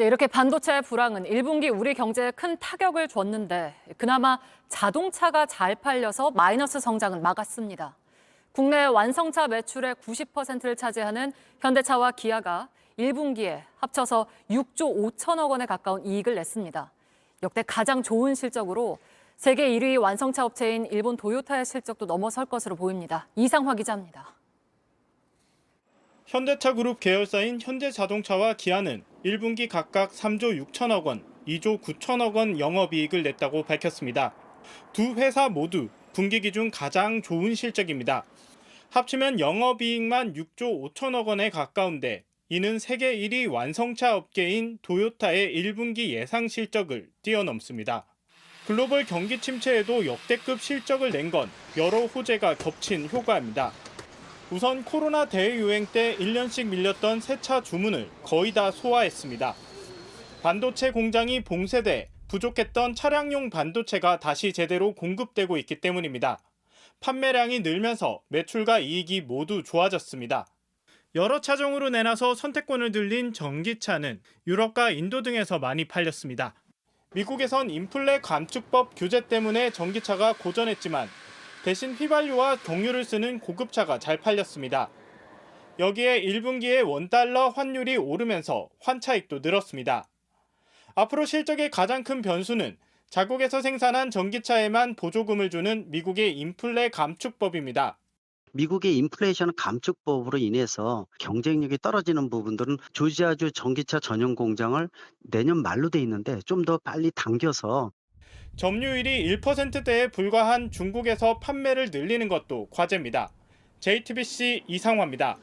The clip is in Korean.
네, 이렇게 반도체 불황은 1분기 우리 경제에 큰 타격을 줬는데 그나마 자동차가 잘 팔려서 마이너스 성장은 막았습니다. 국내 완성차 매출의 90%를 차지하는 현대차와 기아가 1분기에 합쳐서 6조 5천억 원에 가까운 이익을 냈습니다. 역대 가장 좋은 실적으로 세계 1위 완성차 업체인 일본 도요타의 실적도 넘어설 것으로 보입니다. 이상화 기자입니다. 현대차 그룹 계열사인 현대자동차와 기아는 1분기 각각 3조 6천억 원, 2조 9천억 원 영업이익을 냈다고 밝혔습니다. 두 회사 모두 분기 기준 가장 좋은 실적입니다. 합치면 영업이익만 6조 5천억 원에 가까운데 이는 세계 1위 완성차 업계인 도요타의 1분기 예상 실적을 뛰어넘습니다. 글로벌 경기 침체에도 역대급 실적을 낸 건 여러 호재가 겹친 효과입니다. 우선 코로나 대유행 때 1년씩 밀렸던 새차 주문을 거의 다 소화했습니다. 반도체 공장이 봉쇄돼 부족했던 차량용 반도체가 다시 제대로 공급되고 있기 때문입니다. 판매량이 늘면서 매출과 이익이 모두 좋아졌습니다. 여러 차종으로 내놔서 선택권을 들린 전기차는 유럽과 인도 등에서 많이 팔렸습니다. 미국에선 인플레 감축법 규제 때문에 전기차가 고전했지만 대신 휘발유와 경유를 쓰는 고급차가 잘 팔렸습니다. 여기에 1분기에 원달러 환율이 오르면서 환차익도 늘었습니다. 앞으로 실적의 가장 큰 변수는 자국에서 생산한 전기차에만 보조금을 주는 미국의 인플레 감축법입니다. 미국의 인플레이션 감축법으로 인해서 경쟁력이 떨어지는 부분들은 조지아주 전기차 전용 공장을 내년 말로 돼 있는데 좀 더 빨리 당겨서 점유율이 1%대에 불과한 중국에서 판매를 늘리는 것도 과제입니다. JTBC 이상화입니다.